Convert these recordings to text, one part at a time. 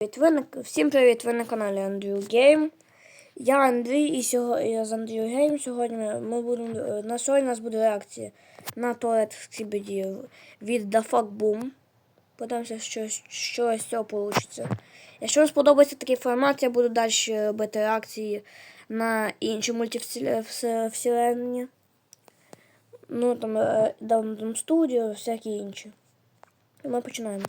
Ви на... Всім привіт! Ви на каналі Андрю Гейм. Я Андрій і сьогодні я з Андрю Гейм. Сьогодні ми будемо е, на сьогодні у нас буде реакція на туалет Скібіді від The Fuck Boom. Подивимося, що, що з цього вийде. Якщо вам сподобається такий формат, я буду далі робити реакції на інші мультивселенні. Ну там е, Down Studio, всякі інші. І ми починаємо.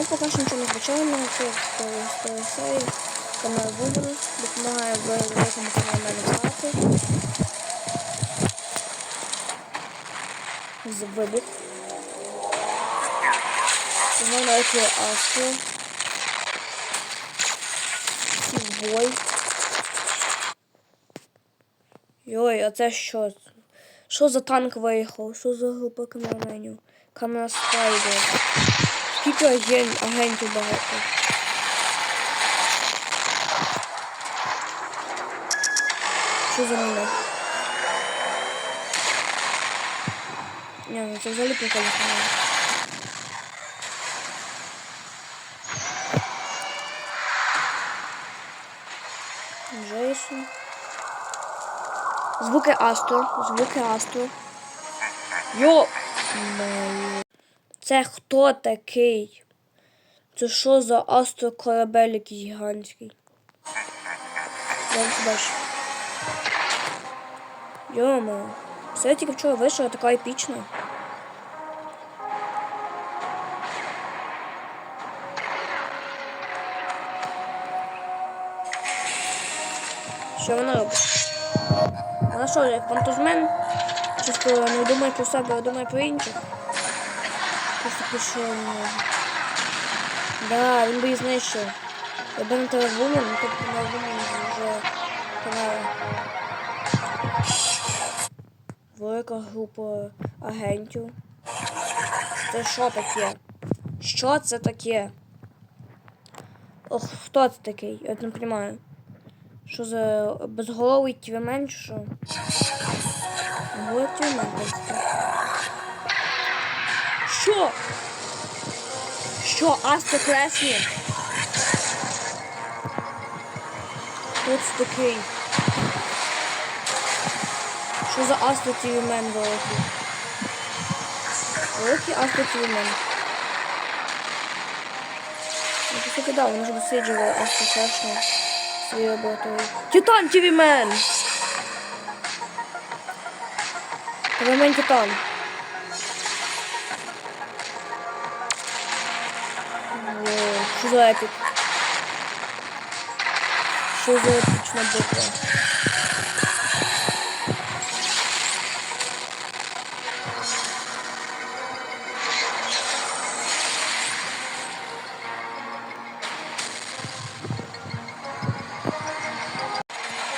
Ну, поки що нічого незвичайного, це як серії, канал вибору, допомагає великому каналу грати. З вибух. Знову на екрані Астро. Бой. Йой, а це що? Що за танк виїхав? Що за група камерменів? Камера Спайдер. Скільки аген... агентів багато. Що за мене? Ні, ну це взагалі прикольно. Джейсон. Звуки Астро. Звуки Астро. Йо! Це хто такий? Це що за астрокорабель гігантський? Я не бачу. Йома. Все тільки вчора вийшла, така епічна. Що вона робить? Вона що, як фантазмен? Чисто не думає про себе, а думає про інших. Просто пішов. Да, він би її знищив. Якби не телевумен, то б телевумен вже померла. Велика група агентів. Це що таке? Що це таке? Ох, хто це такий? Я не розумію. Що за безголовий твімен чи що? Голий твімен, Що? Що, Асто Кресні? Це такий? Що за Асто Тівімен великий? Великий Асто Тівімен. Ну, по суті, да, він вже досліджував Асто в своїй лабораторії. Титан Тівімен! Тівімен Титан. За епік? Що за епічна битва?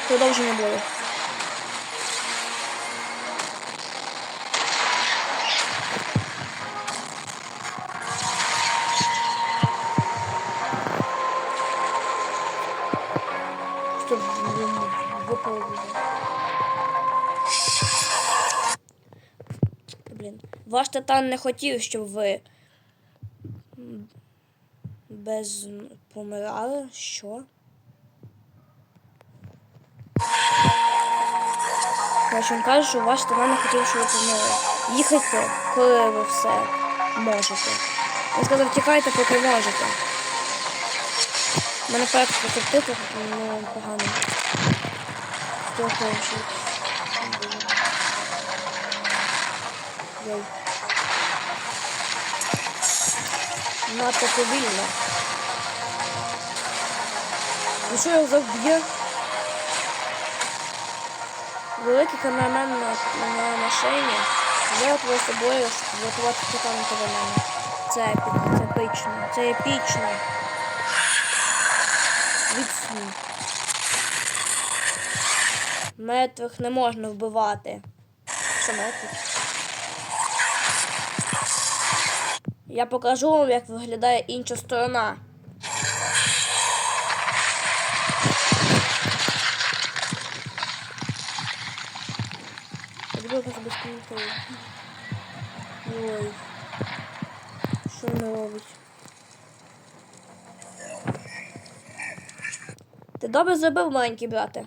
Продовження бою. Щоб випало. Блін. Ваш титан не хотів, щоб ви без помирали. Що? Короче, він каже, що ваш титан не хотів, щоб ви помирали. Їхайте, коли ви все можете. Він сказав, тікайте, поки можете. У мене перше поцептити, ну погано. Хто хоче. Йой. Надто повільно. Ну що його завб'є? Великий камермен на, на машині жертвує собою, врятувати титану камермена. Це це епічно, це епічно. Мертвих не можна вбивати. Що мертвих? Я покажу вам, як виглядає інша сторона. Ой. ними робить. Добре зробив, маленький брате.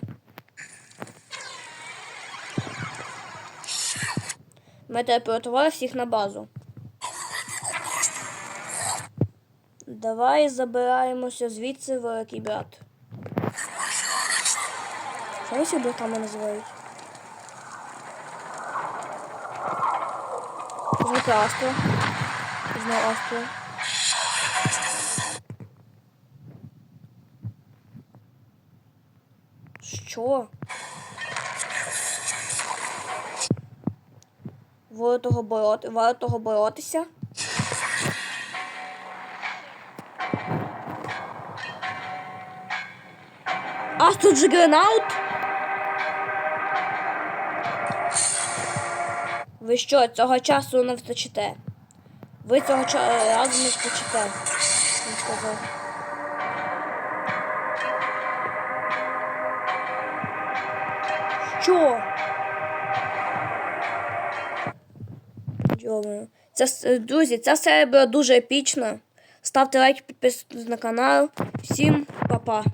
Ми телепортували всіх на базу. Давай забираємося звідси, великий брат. Що ви ці братами називають? Звуки Астро. Знав Астро. Що? Ви того бороти, варто боротися? Астро Джигернаут? Ви що, цього часу не встачите? Ви цього разу не встачите, він сказав. Що? Це, друзі, ця серія була дуже епічна. Ставте лайк, підписуйтесь на канал. Всім па-па.